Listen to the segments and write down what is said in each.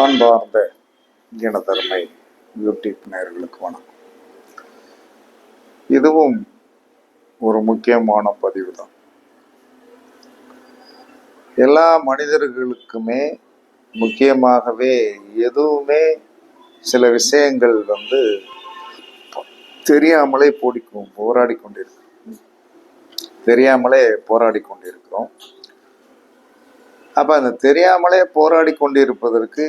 அன்பார்ந்த இனத்தருமை யூடியூப் நேர்களுக்கு வணக்கம். இதுவும் ஒரு முக்கியமான பதிவு தான் எல்லா மனிதர்களுக்குமே முக்கியமாகவே எதுவுமே சில விஷயங்கள் வந்து தெரியாமலே போடிக்கும் போராடி கொண்டிருக்கிறோம். தெரியாமலே போராடி கொண்டிருக்கிறோம். அப்ப அந்த தெரியாமலே போராடி கொண்டிருப்பதற்கு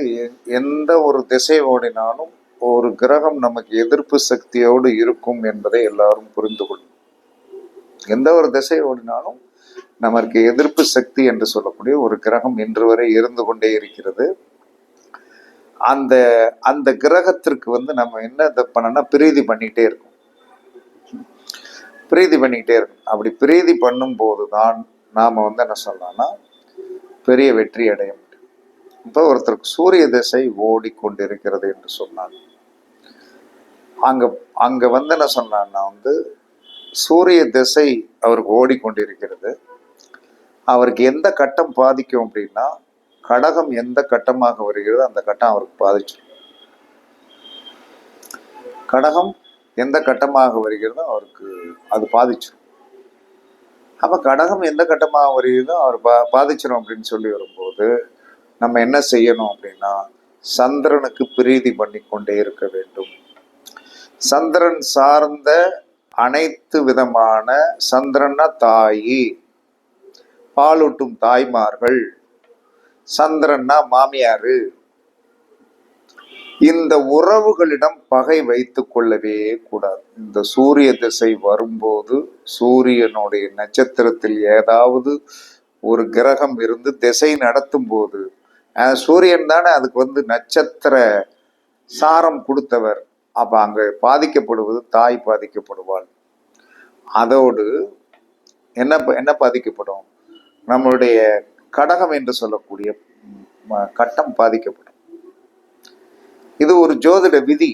எந்த ஒரு திசை ஓடினாலும் ஒரு கிரகம் நமக்கு எதிர்ப்பு சக்தியோடு இருக்கும் என்பதை எல்லாரும் புரிந்து கொள்ளும். எந்த ஒரு திசை ஓடினாலும் நமக்கு எதிர்ப்பு சக்தி என்று சொல்லக்கூடிய ஒரு கிரகம் இன்று வரை இருந்து கொண்டே இருக்கிறது. அந்த அந்த கிரகத்திற்கு வந்து நம்ம என்ன இதை பண்ணனா பிரீதி பண்ணிக்கிட்டே இருக்கும். பிரீதி பண்ணிக்கிட்டே இருக்கும். அப்படி பிரீதி பண்ணும்போது தான் நாம வந்து என்ன சொல்லலாம்னா பெரிய வெற்றி அடைய முடியும். இப்போ ஒருத்தருக்கு சூரிய திசை ஓடிக்கொண்டிருக்கிறது என்று சொன்னாங்க அங்கே அங்கே வந்து என்ன சொன்னான்னா வந்து சூரிய திசை அவருக்கு ஓடிக்கொண்டிருக்கிறது. அவருக்கு எந்த கட்டம் பாதிக்கும் அப்படின்னா கடகம் எந்த கட்டமாக வருகிறதோ அந்த கட்டம் அவருக்கு பாதிச்சிடும். கடகம் எந்த கட்டமாக வருகிறதோ அவருக்கு அது பாதிச்சிடும். அப்போ கடகம் எந்த கட்டமாக வருகிறதோ அவர் பா பாதிச்சிடும் அப்படின்னு சொல்லி வரும்போது நம்ம என்ன செய்யணும் அப்படின்னா சந்திரனுக்கு பிரீதி பண்ணி கொண்டே இருக்க வேண்டும். சந்திரன் சார்ந்த அனைத்து விதமான சந்திரனா தாயி பாலூட்டும் தாய்மார்கள் சந்திரன்னா மாமியாரு இந்த உறவுகளிடம் பகை வைத்து கொள்ளவே கூடாது. இந்த சூரிய திசை வரும்போது சூரியனுடைய நட்சத்திரத்தில் ஏதாவது ஒரு கிரகம் இருந்து திசை நடத்தும் போது சூரியன் தானே அதுக்கு வந்து நட்சத்திர சாரம் கொடுத்தவர். அப்ப அங்க பாதிக்கப்படுவது தாய் பாதிக்கப்படுவாள். அதோடு என்ன என்ன பாதிக்கப்படும்? நம்மளுடைய கடகம் என்று சொல்லக்கூடிய ம- கட்டம் பாதிக்கப்படும். இது ஒரு ஜோதிட விதி.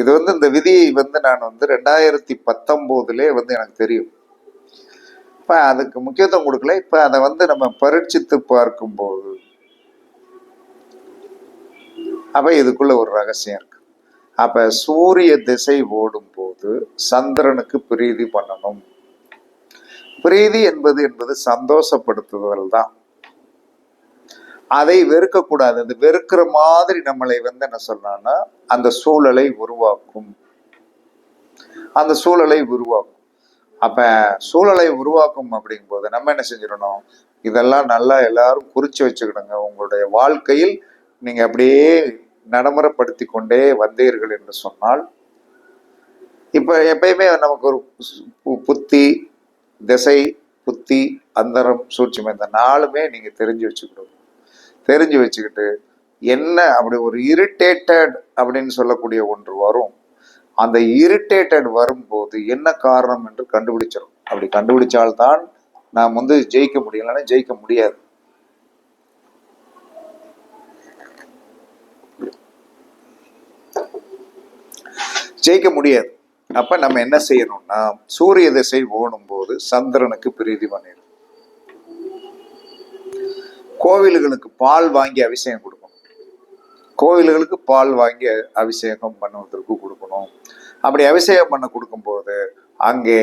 இது வந்து இந்த விதியை வந்து நான் வந்து ரெண்டாயிரத்தி பத்தொம்போதுலே வந்து எனக்கு தெரியும். இப்போ அதுக்கு முக்கியத்துவம் கொடுக்கல. இப்போ அதை வந்து நம்ம பரீட்சித்து பார்க்கும்போது அப்போ இதுக்குள்ள ஒரு ரகசியம் இருக்கு. அப்போ சூரிய திசை ஓடும் போது சந்திரனுக்கு பிரீதி பண்ணணும். பிரீதி என்பது என்பது சந்தோஷப்படுத்துதல் தான். அதை வெறுக்கக்கூடாது. அது வெறுக்கிற மாதிரி நம்மளை வந்து என்ன சொன்னான்னா அந்த சூழலை உருவாக்கும். அந்த சூழலை உருவாக்கும். அப்ப சூழலை உருவாக்கும் அப்படிங்கும்போது நம்ம என்ன செஞ்சிடணும்? இதெல்லாம் நல்லா எல்லாரும் குறிச்சு வச்சுக்கிடுங்க. உங்களுடைய வாழ்க்கையில் நீங்க அப்படியே நடைமுறைப்படுத்தி கொண்டே வந்தீர்கள் என்று சொன்னால் இப்ப எப்பயுமே நமக்கு ஒரு பு- புத்தி திசை புத்தி அந்தரம் சூட்சுமம் இந்த நாளுமே நீங்க தெரிஞ்சு வச்சுக்கணும் தெரிஞ்சு வச்சுக்கிட்டு என்ன அப்படி ஒரு இரிட்டேட்டட் அப்படின்னு சொல்லக்கூடிய ஒன்று வரும். அந்த இரிட்டேட்டட் வரும்போது என்ன காரணம் என்று கண்டுபிடிச்சிடும் அப்படி கண்டுபிடிச்சால்தான் நாம் வந்து ஜெயிக்க முடியலன்னா ஜெயிக்க முடியாது. ஜெயிக்க முடியாது. அப்ப நம்ம என்ன செய்யணும்னா சூரிய திசை ஓடும் போது சந்திரனுக்கு பிரீதி பண்ணிடும் கோவில்களுக்கு பால் வாங்கி அபிஷேகம் கொடுக்கணும். கோவில்களுக்கு பால் வாங்கி அபிஷேகம் பண்ணுவதற்கு கொடுக்கணும். அப்படி அபிஷேகம் பண்ண கொடுக்கும்போது அங்கே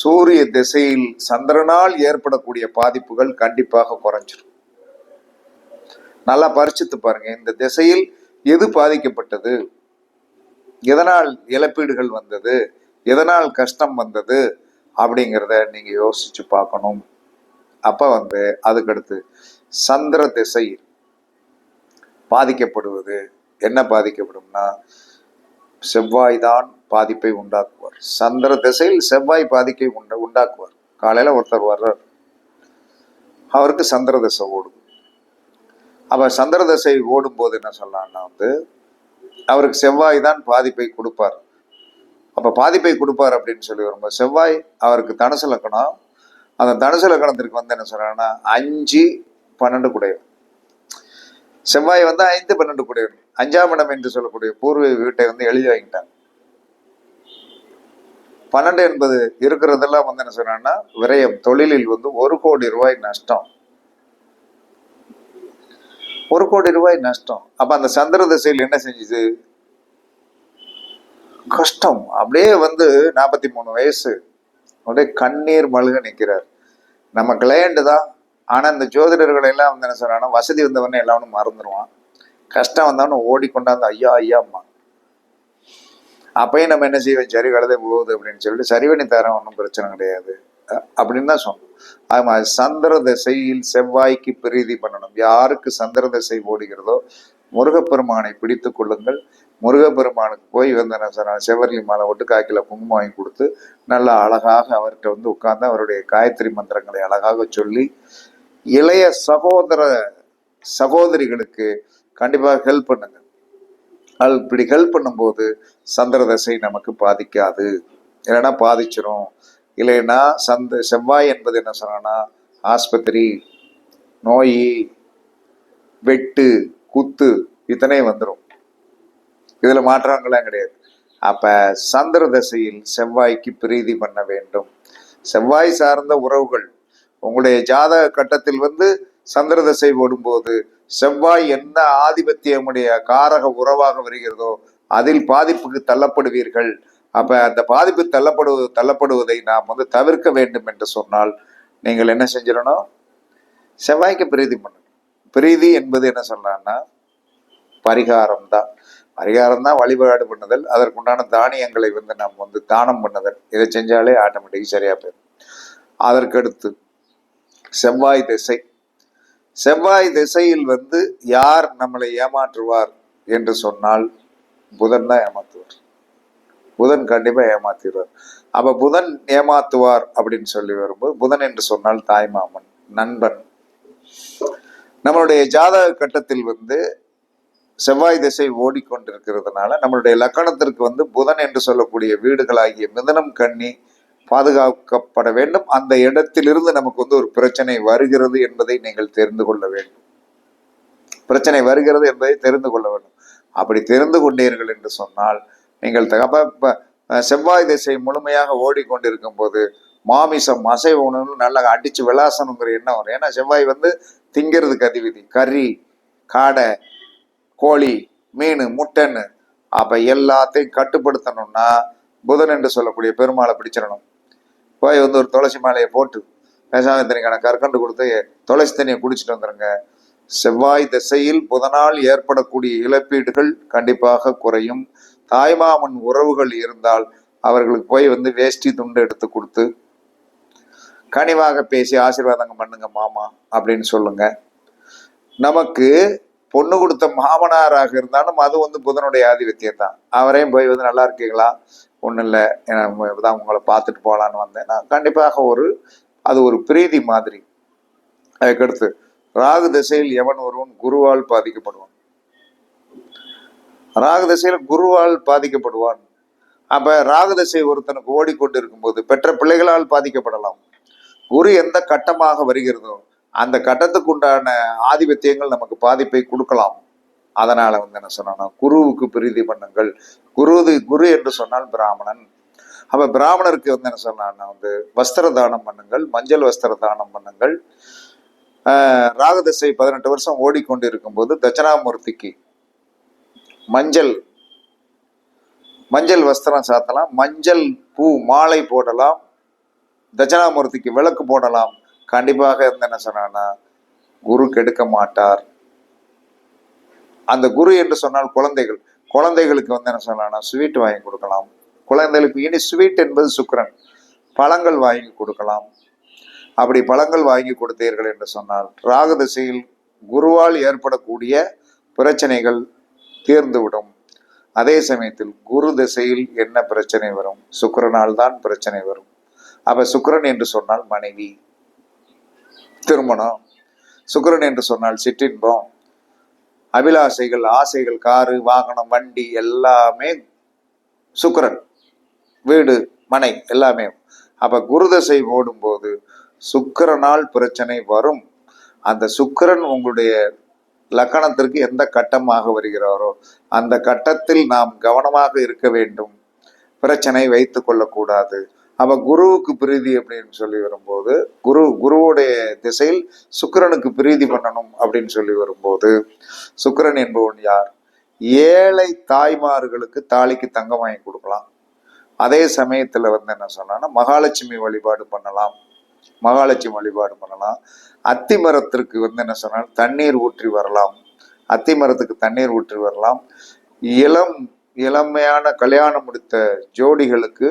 சூரிய திசையில் சந்திரனால் ஏற்படக்கூடிய பாதிப்புகள் கண்டிப்பாக குறைஞ்சிடும் நல்லா பரிசித்து பாருங்க இந்த திசையில் எது பாதிக்கப்பட்டது? எதனால் இழப்பீடுகள் வந்தது? எதனால் கஷ்டம் வந்தது? அப்படிங்கிறத நீங்க யோசிச்சு பார்க்கணும். அப்ப வந்து அதுக்கடுத்து சந்திர திசை பாதிக்கப்படுவது. என்ன பாதிக்கப்படும்னா செவ்வாய் தான் பாதிப்பை உண்டாக்குவார். சந்திர திசையில் செவ்வாய் பாதிப்பை உண்ட உண்டாக்குவார். காலையில ஒருத்தர் வர்றார். அவருக்கு சந்திர திசை ஓடும் அப்ப சந்திர திசை ஓடும் போது என்ன சொல்லலாம்னா வந்து அவருக்கு செவ்வாய் தான் பாதிப்பை கொடுப்பார். அப்ப பாதிப்பை கொடுப்பார் அப்படின்னு சொல்லி வரும்போது செவ்வாய் அவருக்கு தனுசு லக்கணம். அந்த தனுசு லக்கணத்திற்கு வந்து என்ன சொல்கிறாங்கன்னா அஞ்சு பன்னெண்டு குடையவர் செவ்வாய் வந்து ஐந்து பன்னெண்டு குடையவர் அஞ்சாம் இடம் என்று சொல்லக்கூடிய பூர்வ வீட்டை வந்து எழுதி வாங்கிட்டாங்க. பன்னெண்டு என்பது இருக்கிறதெல்லாம் வந்து என்ன சொல்றாங்கன்னா விரயம் தொழிலில் வந்து ஒரு கோடி ரூபாய் நஷ்டம். ஒரு கோடி ரூபாய் நஷ்டம். அப்ப அந்த சந்திர திசையில் என்ன செஞ்சுது? கஷ்டம். அப்படியே வந்து நாற்பத்தி மூணு வயசு. அப்படியே கண்ணீர் மழுக நிற்கிறார். நம்ம கிளையண்ட் தான் ஆனா இந்த ஜோதிடர்கள் எல்லாம் வந்து என்ன சொல்றாங்கன்னா வசதி வந்தவொடனே எல்லாரும் மறந்துடுவான் கஷ்டம் வந்தவனு ஓடிக்கொண்டாந்து ஐயா ஐயாம்மா. அப்பயும் நம்ம என்ன செய்வோம்? சரி கழுதை போகுது அப்படின்னு சொல்லிட்டு சரி பண்ணி தரோம் ஒன்றும் பிரச்சனை கிடையாது. அஹ் அப்படின்னு தான் சொன்னோம். அது மாதிரி சந்திர திசையில் செவ்வாய்க்கு பிரீதி பண்ணணும். யாருக்கு சந்திர திசை ஓடுகிறதோ முருகப்பெருமானை பிடித்து கொள்ளுங்கள். முருகப்பெருமானுக்கு போய் வந்து என்ன சொன்னா செவ்வரளி மாலை விட்டு காய்க்கில குங்குமம் வாங்கி கொடுத்து நல்லா அழகாக அவர்கிட்ட வந்து உட்கார்ந்து அவருடைய காயத்ரி மந்திரங்களை அழகாக சொல்லி இளைய சகோதர சகோதரிகளுக்கு கண்டிப்பாக ஹெல்ப் பண்ணுங்க. அது இப்படி ஹெல்ப் பண்ணும்போது சந்திர தசை நமக்கு பாதிக்காது. இல்லைன்னா பாதிச்சிரும். இல்லைன்னா சந்த செவ்வாய் என்பது என்ன சொன்னா ஆஸ்பத்திரி நோய் வெட்டு குத்து இத்தனை வந்துடும் இதில் மாற்றங்களாம் கிடையாது. அப்போ சந்திர தசையில் செவ்வாய்க்கு பிரீதி பண்ண வேண்டும். செவ்வாய் சார்ந்த உறவுகள் உங்களுடைய ஜாதக கட்டத்தில் வந்து சந்திர தசை ஓடும்போது செவ்வாய் என்ன ஆதிபத்தியமுடைய காரக உறவாக வருகிறதோ அதில் பாதிப்புக்கு தள்ளப்படுவீர்கள். அப்ப அந்த பாதிப்பு தள்ளப்படு தள்ளப்படுவதை நாம் வந்து தவிர்க்க வேண்டும் என்று சொன்னால் நீங்கள் என்ன செஞ்சிடணும்? செவ்வாய்க்கு பிரீதி பண்ணணும். பிரீதி என்பது என்ன சொல்றான்னா பரிகாரம் தான். பரிகாரம் தான் வழிபாடு பண்ணுதல். அதற்குண்டான தானியங்களை வந்து நாம் வந்து தானம் பண்ணுதல். இதை செஞ்சாலே ஆட்டோமேட்டிக் சரியா போயிடும். அதற்கடுத்து செவ்வாய் திசை. செவ்வாய் திசையில் வந்து யார் நம்மளை ஏமாற்றுவார் என்று சொன்னால் புதன் தான் ஏமாத்துவார். புதன் கண்டிப்பாக ஏமாத்திடுவார். அப்போ புதன் ஏமாத்துவார் அப்படின்னு சொல்லி வரும்போது புதன் என்று சொன்னால் தாய்மாமன் நண்பன். நம்மளுடைய ஜாதக கட்டத்தில் வந்து செவ்வாய் திசை ஓடிக்கொண்டிருக்கிறதுனால நம்மளுடைய லக்கணத்திற்கு வந்து புதன் என்று சொல்லக்கூடிய வீடுகளாகிய மிதனம் கண்ணி பாதுகாக்கப்பட வேண்டும். அந்த இடத்திலிருந்து நமக்கு வந்து ஒரு பிரச்சனை வருகிறது என்பதை நீங்கள் தெரிந்து கொள்ள வேண்டும். பிரச்சனை வருகிறது என்பதை தெரிந்து கொள்ள வேண்டும். அப்படி தெரிந்து கொண்டீர்கள் என்று சொன்னால் நீங்கள் தகப்ப செவ்வாய் திசை முழுமையாக ஓடிக்கொண்டிருக்கும் போது மாமிசம் அசைவ உணவு நல்லா அடிச்சு விளாசணுங்கிற எண்ணம் வரும். ஏன்னா செவ்வாய் வந்து திங்கிறது கதிவிதி கறி காடை கோழி மீன் முட்டைன்னு. அப்ப எல்லாத்தையும் கட்டுப்படுத்தணும்னா புதன் என்று சொல்லக்கூடிய பெருமாளை பிடிச்சிடணும். போய் வந்து ஒரு துளசி மாலையை போட்டு பேசாம தண்ணிக்கான கற்கண்டு கொடுத்து துளசி தண்ணியை குடிச்சிட்டு வந்துருங்க. செவ்வாய் திசையில் புதனால் ஏற்படக்கூடிய இழப்பீடுகள் கண்டிப்பாக குறையும். தாய்மாமன் உறவுகள் இருந்தால் அவர்களுக்கு போய் வந்து வேஷ்டி துண்டு எடுத்து கொடுத்து கனிவாக பேசி ஆசீர்வாதங்க பண்ணுங்க மாமா அப்படின்னு சொல்லுங்க. நமக்கு பொண்ணு கொடுத்த மாமனாராக இருந்தாலும் அது வந்து புதனுடைய ஆதிபத்தியம் தான் அவரையும் போய் வந்து நல்லா இருக்கீங்களா? ஒன்றும் இல்லை தான் உங்களை பார்த்துட்டு போகலான்னு வந்தேன். நான் கண்டிப்பாக ஒரு அது ஒரு பிரீதி மாதிரி. அதுக்கடுத்து ராகு திசையில் எவன் ஒருவன் குருவால் பாதிக்கப்படுவான்? ராகு திசையில் குருவால் பாதிக்கப்படுவான். அப்ப ராகு திசை ஒருத்தனுக்கு ஓடிக்கொண்டு இருக்கும்போது பெற்ற பிள்ளைகளால் பாதிக்கப்படலாம். குரு எந்த கட்டமாக வருகிறதோ அந்த கட்டத்துக்கு உண்டான ஆதிபத்தியங்கள் நமக்கு பாதிப்பை கொடுக்கலாம். அதனால வந்து என்ன சொன்னா குருவுக்கு பிரீதி பண்ணுங்கள். குரு குரு என்று சொன்னால் பிராமணன். அப்ப பிராமணருக்கு வந்து என்ன சொன்னான்னா வந்து வஸ்திர தானம் பண்ணுங்கள் மஞ்சள் வஸ்திர தானம் பண்ணுங்கள். ராகதசை ராகதிசை பதினெட்டு வருஷம் ஓடிக்கொண்டு இருக்கும்போது தட்சணாமூர்த்திக்கு மஞ்சள் மஞ்சள் வஸ்திரம் சாத்தலாம் மஞ்சள் பூ மாலை போடலாம் தட்சணாமூர்த்திக்கு விளக்கு போடலாம். கண்டிப்பாக இருந்து என்ன சொன்னான்னா குரு கெடுக்க மாட்டார். அந்த குரு என்று சொன்னால் குழந்தைகள். குழந்தைகளுக்கு வந்து என்ன சொல்லலாம்னா ஸ்வீட் வாங்கி கொடுக்கலாம். குழந்தைகளுக்கு இனி ஸ்வீட் என்பது சுக்கரன். பழங்கள் வாங்கி கொடுக்கலாம். அப்படி பழங்கள் வாங்கி கொடுத்தீர்கள் என்று சொன்னால் ராகு திசையில் குருவால் ஏற்படக்கூடிய பிரச்சனைகள் தீர்ந்துவிடும். அதே சமயத்தில் குரு திசையில் என்ன பிரச்சனை வரும்? சுக்கிரனால் தான் பிரச்சனை வரும். அப்ப சுக்கிரன் என்று சொன்னால் மனைவி. திருமணம். சுக்கரன் என்று சொன்னால் சிற்றின்பம். அபிலாசைகள் ஆசைகள் காரு வாகனம் வண்டி எல்லாமே சுக்கிரன். வீடு மனை எல்லாமே. அப்ப குருதசை ஓடும்போது சுக்கரனால் பிரச்சனை வரும். அந்த சுக்கிரன் உங்களுடைய லக்கணத்திற்கு எந்த கட்டமாக வருகிறாரோ அந்த கட்டத்தில் நாம் கவனமாக இருக்க வேண்டும். பிரச்சனை வைத்து கொள்ளக்கூடாது. அப்ப குருவுக்கு பிரீதி அப்படின்னு சொல்லி வரும்போது குரு குருவுடைய திசையில் சுக்கிரனுக்கு பிரீதி பண்ணணும் அப்படின்னு சொல்லி வரும்போது சுக்கிரன் என்பவன் யார்? ஏழை தாய்மார்களுக்கு தாலிக்கு தங்கம் வாங்கி கொடுக்கலாம். அதே சமயத்துல வந்து என்ன சொன்னான்னா மகாலட்சுமி வழிபாடு பண்ணலாம். மகாலட்சுமி வழிபாடு பண்ணலாம். அத்தி மரத்திற்கு வந்து என்ன சொன்னால் தண்ணீர் ஊற்றி வரலாம். அத்தி மரத்துக்கு தண்ணீர் ஊற்றி வரலாம். இளம் இளமையான கல்யாணம் முடித்த ஜோடிகளுக்கு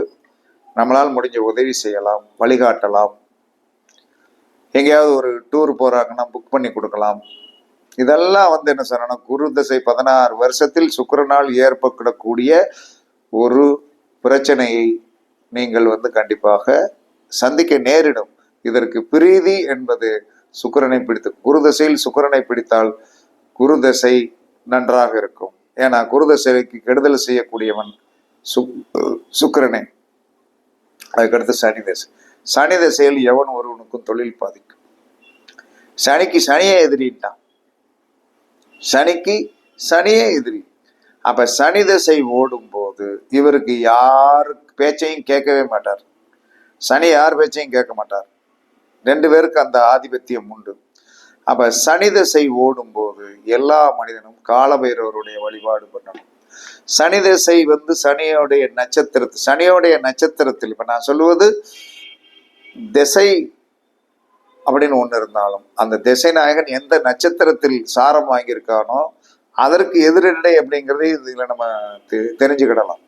நம்மளால் முடிஞ்ச உதவி செய்யலாம் வழிகாட்டலாம். எங்கேயாவது ஒரு டூர் போகிறாங்கன்னா புக் பண்ணி கொடுக்கலாம். இதெல்லாம் வந்து என்ன சொன்னா குரு தசை பதினாறு வருஷத்தில் சுக்கிரனால் ஏற்படக்கூடிய ஒரு பிரச்சனையை நீங்கள் வந்து கண்டிப்பாக சந்திக்க நேரிடும். இதற்கு பிரீதி என்பது சுக்கிரனை பிடித்து குரு தசையில் சுக்கிரனை பிடித்தால் குரு தசை நன்றாக இருக்கும். ஏன்னா குரு தசைக்கு கெடுதல் செய்யக்கூடியவன் சுக் சுக்கரனை. அதுக்கடுத்து சனி தசை. சனி தசையில் எவன் ஒருவனுக்கும் தொழில் பாதிக்கும்? சனிக்கு சனியே எதிரிட்டான். சனிக்கு சனியே எதிரி. அப்ப சனி திசை ஓடும் போது இவருக்கு யார் பேச்சையும் கேட்கவே மாட்டார். சனி யார் பேச்சையும் கேட்க மாட்டார். ரெண்டு பேருக்கு அந்த ஆதிபத்தியம் உண்டு. அப்ப சனி திசை ஓடும் போது எல்லா மனிதனும் காலபைரவருடைய வழிபாடு பண்ணணும். சனி திசை வந்து சனியோடைய நட்சத்திரத்து சனியோடைய நட்சத்திரத்தில் இப்போ நான் சொல்லுவது திசை அப்படின்னு ஒன்று இருந்தாலும் அந்த திசை நாயகன் எந்த நட்சத்திரத்தில் சாரம் வாங்கியிருக்கானோ அதற்கு எதிரெடை அப்படிங்கிறதை இதில் நம்ம தெரிஞ்சுக்கிடலாம்.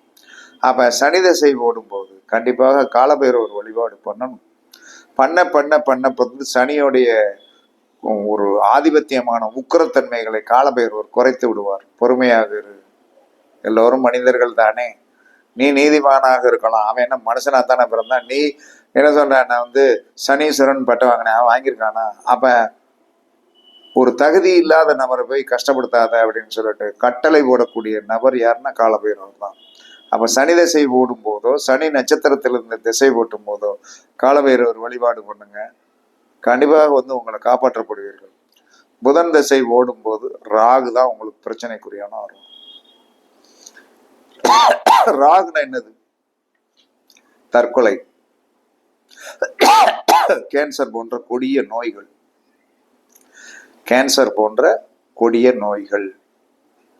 அப்போ சனி திசை ஓடும்போது கண்டிப்பாக காலபைரவர் வழிபாடு பண்ணணும். பண்ண பண்ண பண்ண வந்து சனியோடைய ஒரு ஆதிபத்தியமான உக்கரத்தன்மைகளை காலபைரவர் குறைத்து விடுவார். பொறுமையாக இரு. எல்லோரும் மனிதர்கள் தானே. நீ நீதிமானாக இருக்கலாம். அவன் என்ன மனுஷனா தானே பிறந்தான். நீ என்ன சொல்ற நான் வந்து சனீஸ்வரன் பட்டம் வாங்கினேன். அவன் வாங்கியிருக்கானா? அப்ப ஒரு தகுதி இல்லாத நபரை போய் கஷ்டப்படுத்தாத அப்படின்னு சொல்லிட்டு கட்டளை போடக்கூடிய நபர் யாருன்னா காலபைரவர் தான். அப்போ சனி திசை ஓடும் போதோ சனி நட்சத்திரத்திலிருந்து திசை ஓட்டும் போதோ காலபைரவர் வழிபாடு பண்ணுங்க. கண்டிப்பாக வந்து உங்களை காப்பாற்றப்படுவீர்கள். புதன் திசை ஓடும் போது ராகு தான் உங்களுக்கு பிரச்சனைக்குரியான வரும் ராகுனா என்னது? தற்கொலை. கேன்சர் போன்ற கொடிய நோய்கள். கேன்சர் போன்ற கொடிய நோய்கள்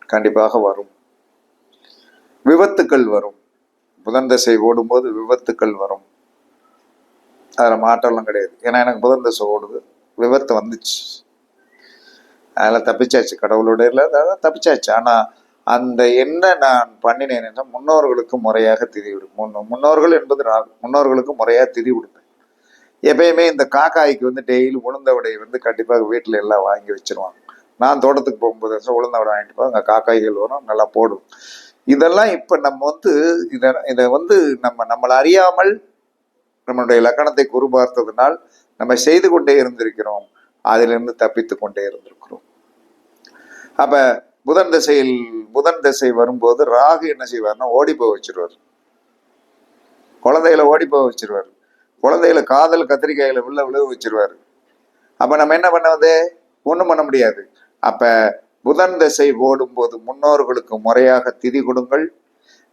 கண்டிப்பாக வரும். விபத்துக்கள் வரும். புதன் தசை ஓடும்போது விபத்துக்கள் வரும். அதில் மாற்றம்லாம் கிடையாது. ஏன்னா எனக்கு புதன் தசை ஓடுது. விபத்து வந்துச்சு. அதில் தப்பிச்சாச்சு. கடவுளோட அதாவது தப்பிச்சாச்சு. ஆனால் அந்த என்ன நான் பண்ணினேன் என்றால் முன்னோர்களுக்கு முறையாக திதி விடும் முன்னோ முன்னோர்கள் என்பது நான் முன்னோர்களுக்கு முறையாக திதி கொடுப்பேன் எப்பயுமே இந்த காக்காய்க்கு வந்து டெய்லி உளுந்த வடை வந்து கண்டிப்பாக வீட்டில் எல்லாம் வாங்கி வச்சிருவாங்க. நான் தோட்டத்துக்கு போகும்போது உளுந்த வடை வாங்கிட்டு போய் அங்கே காக்காய்கள் வரும் நல்லா போடும். இதெல்லாம் இப்போ நம்ம வந்து இதை இதை வந்து நம்ம நம்மளை அறியாமல் நம்மளுடைய லக்கணத்தை குறிபார்த்ததினால் நம்ம செய்து கொண்டே இருந்திருக்கிறோம். அதிலிருந்து தப்பித்து கொண்டே இருந்திருக்கிறோம். அப்போ புதன் திசையில் புதன் திசை வரும்போது ராகு என்ன செய்வார்னா ஓடி போக வச்சிருவார். குழந்தையில ஓடி போக வச்சிருவார். குழந்தையில காதல் கத்திரிக்காயில உள்ள விழுக வச்சிருவார். அப்ப நம்ம என்ன பண்ணுவது? ஒண்ணும் பண்ண முடியாது. அப்ப புதன் திசை ஓடும்போது முன்னோர்களுக்கு முறையாக திதி கொடுங்கள்.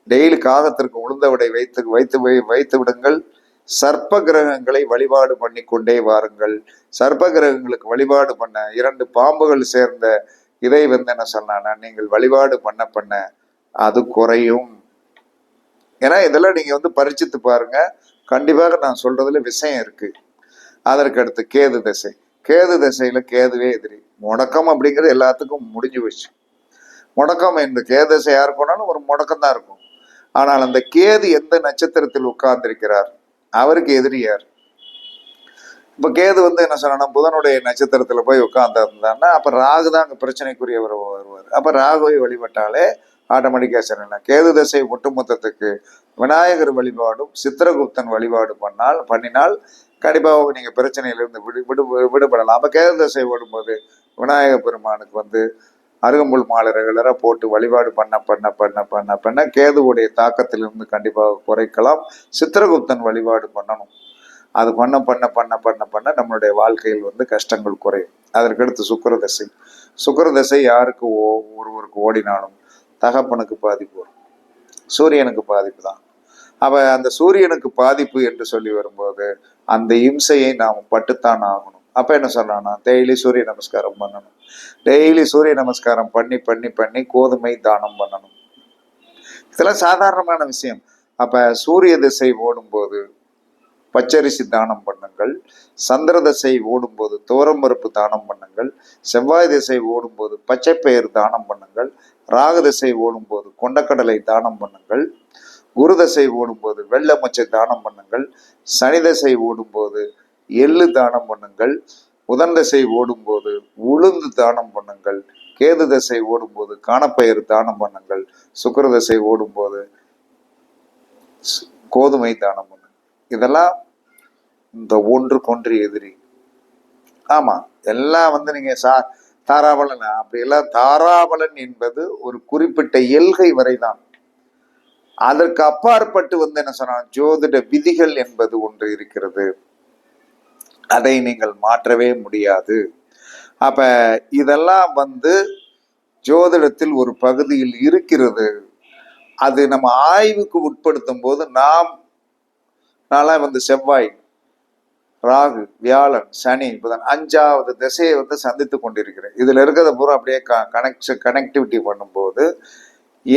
டெய்லி காகத்திற்கு உளுந்த விடை வைத்து வைத்து வை- வைத்து விடுங்கள். சர்ப்ப கிரகங்களை வழிபாடு பண்ணி கொண்டே வாருங்கள். சர்ப்ப கிரகங்களுக்கு வழிபாடு பண்ண இரண்டு பாம்புகள் சேர்ந்த இதை வந்து என்ன சொன்னான்னா நீங்கள் வழிபாடு பண்ண பண்ண அது குறையும். ஏன்னா இதெல்லாம் நீங்க வந்து பரிச்சித்து பாருங்க. கண்டிப்பாக நான் சொல்றதுல விஷயம் இருக்கு. அதற்கு அடுத்து கேது திசை. கேது திசையில கேதுவே எதிரி. முடக்கம் அப்படிங்கிறது எல்லாத்துக்கும் முடிஞ்சு போச்சு. முடக்கம் இந்த கேது திசை யார் போனாலும் ஒரு முடக்கம் தான் இருக்கும். ஆனால் அந்த கேது எந்த நட்சத்திரத்தில் உட்கார்ந்திருக்கிறார்? அவருக்கு எதிரி யார்? இப்ப கேது வந்து என்ன சொல்லணும் புதனுடைய நட்சத்திரத்துல போய் உட்காந்துருந்தான்னா அப்ப ராகு தான் அங்க பிரச்சனைக்குரியவர் வருவார். அப்ப ராகுவை வழிபட்டாலே ஆட்டோமேட்டிக்கா சரியில்லை கேது தசை ஒட்டுமொத்தத்துக்கு விநாயகர் வழிபாடும் சித்திரகுப்தன் வழிபாடு பண்ணால் பண்ணினால் கண்டிப்பாக நீங்க பிரச்சனையிலிருந்து விடு விடு விடுபடலாம். அப்ப கேது தசை ஓடும்போது விநாயகர் பெருமானுக்கு வந்து அருகம்புல் மாலை ரெகுலராக போட்டு வழிபாடு பண்ண பண்ண பண்ண பண்ண பண்ண கேதுவுடைய தாக்கத்திலிருந்து கண்டிப்பாக குறைக்கலாம். சித்திரகுப்தன் வழிபாடு பண்ணணும். அது பண்ண பண்ண பண்ண பண்ண பண்ண நம்மளுடைய வாழ்க்கையில் வந்து கஷ்டங்கள் குறையும். அதற்கடுத்து சுக்கரதசை. சுக்கரதசை யாருக்கு ஓ ஒருவருக்கு ஓடினாலும் தகப்பனுக்கு பாதிப்பு வரும். சூரியனுக்கு பாதிப்பு தான். அவ அந்த சூரியனுக்கு பாதிப்பு என்று சொல்லி வரும்போது அந்த இம்சையை நாம் பட்டுத்தான் ஆகணும். அப்ப என்ன சொல்றான்னா டெய்லி சூரிய நமஸ்காரம் பண்ணணும். டெய்லி சூரிய நமஸ்காரம் பண்ணி பண்ணி பண்ணி கோதுமை தானம் பண்ணணும். இதெல்லாம் சாதாரணமான விஷயம். அப்ப சூரிய திசை ஓடும்போது பச்சரிசி தானம் பண்ணுங்கள். சந்திர திசை ஓடும்போது துவரம் பருப்பு தானம் பண்ணுங்கள். செவ்வாய் திசை ஓடும்போது பச்சைப்பயிர் தானம் பண்ணுங்கள். ராகு திசை ஓடும்போது கொண்டக்கடலை தானம் பண்ணுங்கள். குரு தசை ஓடும்போது வெள்ளமச்சை தானம் பண்ணுங்கள். சனி தசை ஓடும்போது எள்ளு தானம் பண்ணுங்கள். புதன் தசை ஓடும்போது உளுந்து தானம் பண்ணுங்கள். கேது தசை ஓடும்போது காணப்பயிர் தானம் பண்ணுங்கள். சுக்கர தசை ஓடும்போது கோதுமை தானம் பண்ணுங்கள். இதெல்லாம் இந்த ஒன்றுக்கொன்று எதிரி. ஆமா எல்லாம் வந்து நீங்க சா தாராபலன் அப்படி எல்லாம் தாராபலன் என்பது ஒரு குறிப்பிட்ட எல்கை வரைதான். அதற்கு அப்பாற்பட்டு வந்து என்ன சொன்னா ஜோதிட விதிகள் என்பது ஒன்று இருக்கிறது. அதை நீங்கள் மாற்றவே முடியாது. அப்ப இதெல்லாம் வந்து ஜோதிடத்தில் ஒரு பகுதியில் இருக்கிறது. அது நம்ம ஆய்வுக்கு உட்படுத்தும் போது நாம் நான்லாம் வந்து செவ்வாய் ராகு வியாழன் சனி புதன் அஞ்சாவது திசையை வந்து சந்தித்து கொண்டிருக்கிறேன். இதில் இருக்கிறத பூரா அப்படியே கனெக்ட் கனெக்டிவிட்டி பண்ணும்போது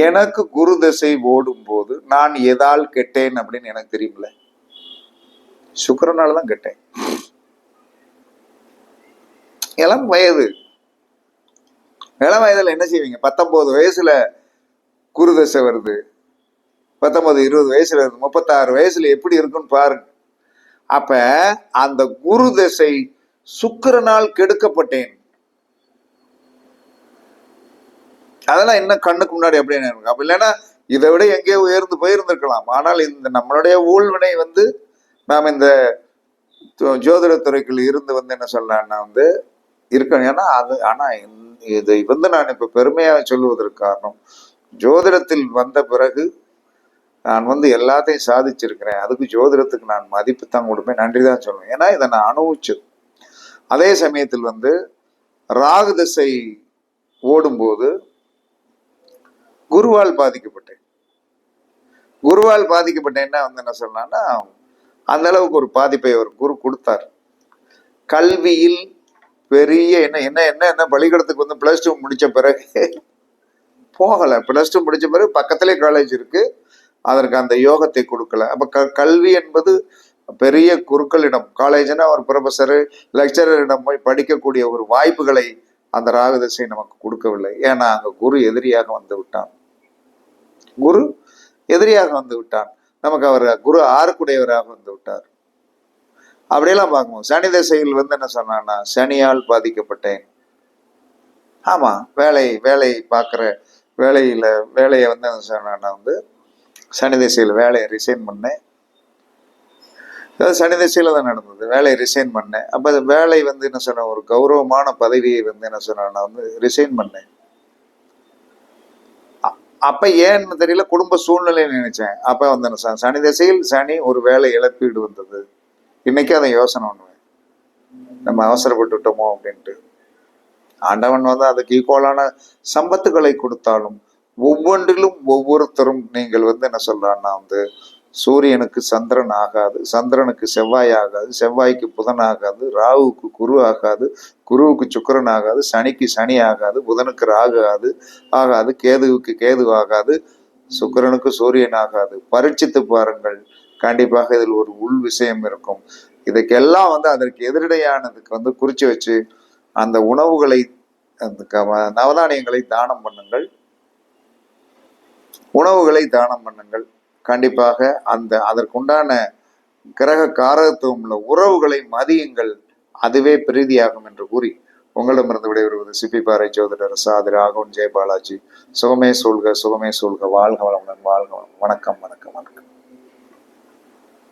எனக்கு குரு திசை ஓடும்போது நான் எதால் கெட்டேன் அப்படின்னு எனக்கு தெரியும்ல. சுக்கரனால தான் கெட்டேன். இளம் வயது. இளம் வயதில் என்ன செய்வீங்க? பத்தொம்போது வயசுல குரு தசை வருது. பத்தொன்பது இருபது வயசுல இருந்து முப்பத்தாறு வயசுல எப்படி இருக்குன்னு பாருங்க. அப்ப அந்த குரு தசை சுக்கிரனால் கெடுக்கப்பட்டேன். அதெல்லாம் இன்னும் கண்ணுக்கு முன்னாடி அப்படின்னு இருக்கு அப்ப இல்லைன்னா இதை விட எங்கேயோ உயர்ந்து போயிருந்திருக்கலாம். ஆனால் இந்த நம்மளுடைய ஊழ்வினை வந்து நாம் இந்த ஜோதிடத்துறைக்குள் இருந்து வந்து என்ன சொல்லலாம்னா வந்து இருக்கணும். ஏன்னா அது ஆனா இதை வந்து நான் இப்ப பெருமையாக சொல்லுவதற்கு காரணம் ஜோதிடத்தில் வந்த பிறகு நான் வந்து எல்லாத்தையும் சாதிச்சிருக்கிறேன். அதுக்கு ஜோதிடத்துக்கு நான் மதிப்பு தான் கொடுப்பேன். நன்றி தான் சொல்லுவேன் ஏன்னா இதை நான் அனுபவிச்சது. அதே சமயத்தில் வந்து ராகு திசை ஓடும்போது குருவால் பாதிக்கப்பட்டேன். குருவால் பாதிக்கப்பட்டேன்னா வந்து என்ன சொல்லலாம்னா அந்த அளவுக்கு ஒரு பாதிப்பை அவர் குரு கொடுத்தார். கல்வியில் பெரிய என்ன என்ன என்ன என்ன பள்ளிக்கூடத்துக்கு வந்து பிளஸ் டூ முடித்த பிறகு போகலை. பிளஸ் டூ முடித்த பிறகு பக்கத்திலே காலேஜ் இருக்குது அதற்கு அந்த யோகத்தை கொடுக்கல. அப்போ க கல்வி என்பது பெரிய குருக்களிடம் காலேஜ்னா ஒரு ப்ரொஃபஸர் லெக்சரரிடம் போய் படிக்கக்கூடிய ஒரு வாய்ப்புகளை அந்த ராகதிசை நமக்கு கொடுக்கவில்லை. ஏன்னா அங்க குரு எதிரியாக வந்து விட்டான். குரு எதிரியாக வந்து விட்டான். நமக்கு அவர் குரு ஆறுக்குடையவராக வந்து விட்டார். அப்படியெல்லாம் பார்க்கும்போது சனி திசையில் வந்து என்ன சொன்னான்னா சனியால் பாதிக்கப்பட்டேன். ஆமா வேலை வேலை பார்க்குற வேலையில வேலையை வந்து என்ன சொன்னான்னா வந்து சனி திசையில் வேலையை ரிசைன் பண்ணேன். அதாவது சனி திசையில் தான் நடந்தது. வேலையை ரிசைன் பண்ணேன். அப்போ அது வேலை வந்து என்ன சொன்னேன் ஒரு கௌரவமான பதவியை வந்து என்ன சொன்னா வந்து ரிசைன் பண்ணேன். அப்போ ஏன்னு தெரியல குடும்ப சூழ்நிலையை நினைச்சேன். அப்போ வந்து என்ன சனி திசையில் சனி ஒரு வேலை இழப்பீடு வந்தது. இன்னைக்கு அதை யோசனை பண்ணுவேன். நம்ம அவசரப்பட்டு விட்டோமோ அப்படின்ட்டு. ஆண்டவன் வந்து அதுக்கு ஈக்குவலான சம்பத்துகளை கொடுத்தாலும் ஒவ்வொன்றிலும் ஒவ்வொருத்தரும் நீங்கள் வந்து என்ன சொல்கிறான்னா வந்து சூரியனுக்கு சந்திரன் ஆகாது சந்திரனுக்கு செவ்வாய் ஆகாது செவ்வாய்க்கு புதன் ஆகாது ராகுவுக்கு குரு ஆகாது குருவுக்கு சுக்கரன் ஆகாது சனிக்கு சனி ஆகாது புதனுக்கு ராகு ஆகாது ஆகாது கேதுவுக்கு கேது ஆகாது சுக்கிரனுக்கு சூரியன் ஆகாது. பரீட்சித்து பாருங்கள் கண்டிப்பாக இதில் ஒரு உள் விஷயம் இருக்கும். இதுக்கெல்லாம் வந்து அதற்கு எதிரடையானதுக்கு வந்து குறித்து வச்சு அந்த உணவுகளை அந்த நவதானியங்களை தானம் பண்ணுங்கள். உணவுகளை தானம் பண்ணுங்கள். கண்டிப்பாக அந்த அதற்குண்டான கிரக காரகத்துவம் உள்ள உறவுகளை மதியுங்கள். அதுவே பிரீதியாகும் என்று கூறி உங்களிடமிருந்து விடைபெறுவது சிப்பிப்பாறை ஜோதிடர் சாதி ராகவன் ஜெயபாலாஜி. சுகமே சொல்க சுகமே சொல்க வாழ்க வளமுடன் வாழ்க வளம் வணக்கம் வணக்கம்.